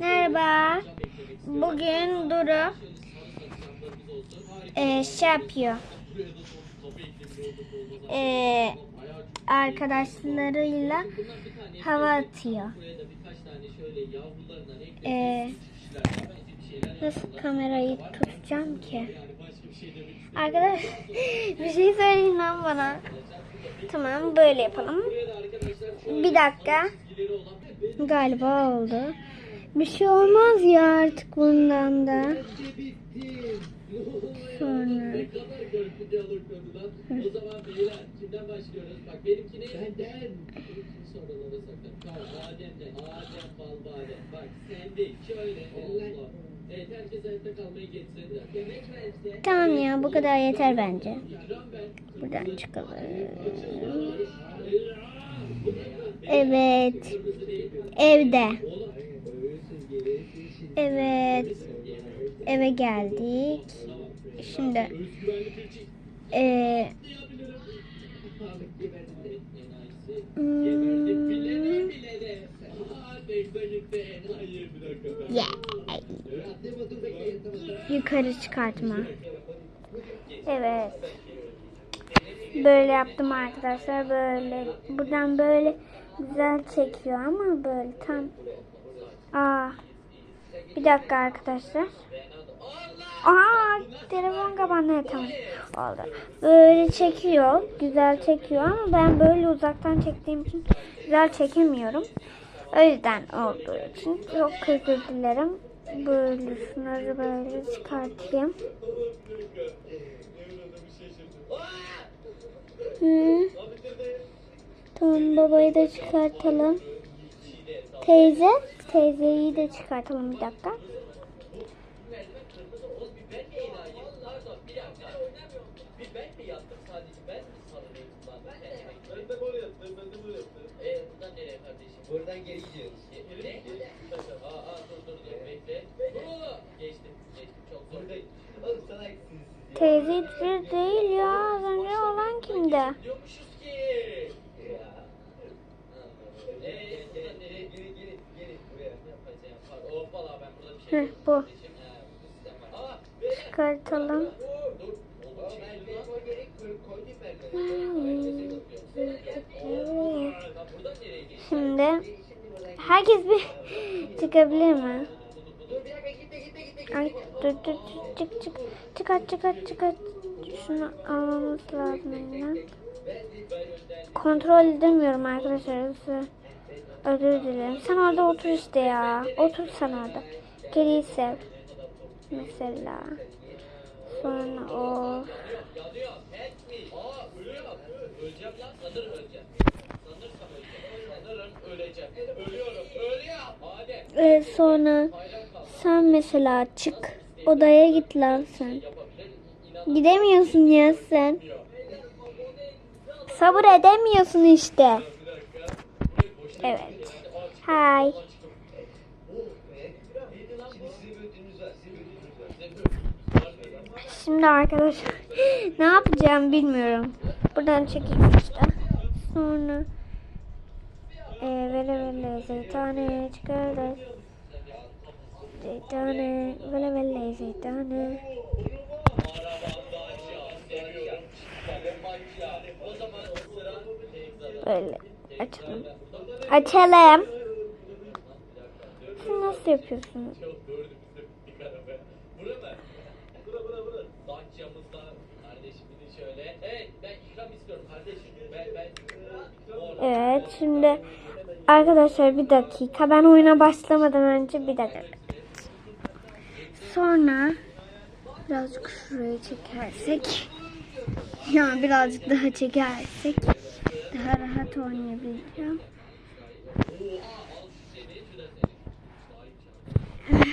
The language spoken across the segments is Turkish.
Merhaba. Bugün Duru e, şey yapıyor. E, arkadaşlarıyla hava atıyor. E, nasıl kamerayı tutacağım ki? Arkadaş bir şey söyleyin lan bana. Tamam böyle yapalım. Bir dakika. Galiba oldu. Bir şey olmaz ya artık bundan da. Tamam ya bu kadar yeter bence. Buradan çıkalım. Evet. Evde. Evet. Eve geldik. Şimdi hmm, yeah. Tamam. yukarı çıkartma. Evet. Böyle yaptım arkadaşlar. Böyle buradan böyle güzel çekiyor ama böyle tam. Aa. Bir dakika arkadaşlar. Aa, telefon kapandı. Tamam. Oldu. Böyle çekiyor. Güzel çekiyor ama ben böyle uzaktan çektiğim için güzel çekemiyorum. O yüzden olduğu için çok özür dilerim. Böyle şunları böyle çıkartayım. Hı. Tamam babayı da çıkartalım. Teyze, teyzeyi de çıkartalım bir dakika. Teyze hiçbir değil ya. Az önce olan kimdi ki. Ya. Eee buradan nereye? Geri geri geri buraya. Yapacağım. Pardon. Hoppala ben burada bir şey Hı, bu. Kardeşim, ha, bu sistem var. Aa, beyler. Çıkartalım. Dur. Oğlum ben de koy geri koy koydum ben. Buradan nereye geçti? Şimdi herkes bir çıkabilir mi? Ay, dur dur çık çık çıkart çıkart çıkart şunu almamız lazım elinden. Kontrol edemiyorum arkadaşlar. Özür dilerim. Sen orada otur işte ya. Otur sen orada. Kediyi. Mesela. Sonra o. Ve sonra sen mesela çık. Odaya git lan sen. Gidemiyorsun ya sen. Sabır edemiyorsun işte. Evet. Hay. Şimdi arkadaşlar ne yapacağım bilmiyorum. Buradan çekeyim işte. Sonra e, vele vele zeytane çıkarız. Zeytane vele vele zeytane. Böyle açalım. Açalım. Sen nasıl yapıyorsun? Evet şimdi arkadaşlar bir dakika ben oyuna başlamadan önce bir dakika. Sonra birazcık şuraya çekersek ya birazcık daha çekersek daha rahat oynayabileceğim.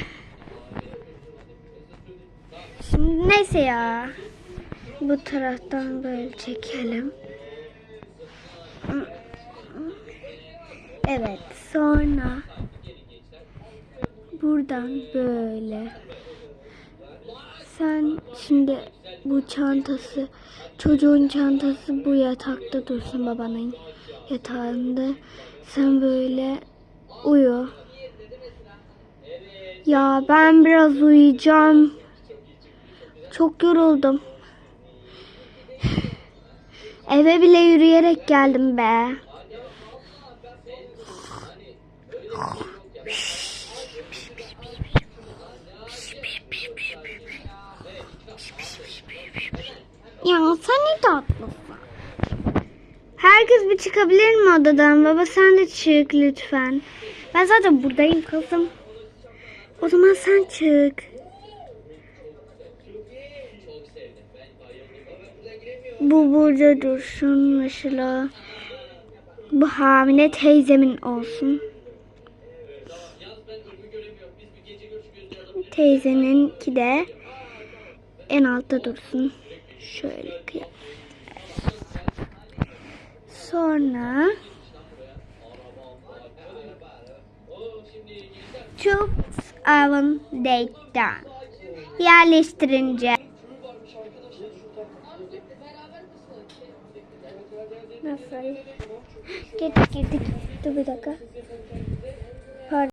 Şimdi neyse ya. Bu taraftan böyle çekelim. Evet sonra buradan böyle sen şimdi bu çantası çocuğun çantası bu yatakta dursun babanın yatağında sen böyle uyu Ya ben biraz uyuyacağım. Çok yoruldum. Eve bile yürüyerek geldim be. Tatlısın. Herkes bir çıkabilir mi odadan? Baba sen de çık lütfen. Ben zaten buradayım kızım. O zaman sen çık. Bu burada dursun mesela. Bu hamile teyzemin olsun. Teyzeninki de en altta dursun. Şöyle. Sonra Choose oven data. Yerleştirince. Nasıl? Girdik girdik. Dur bir dakika.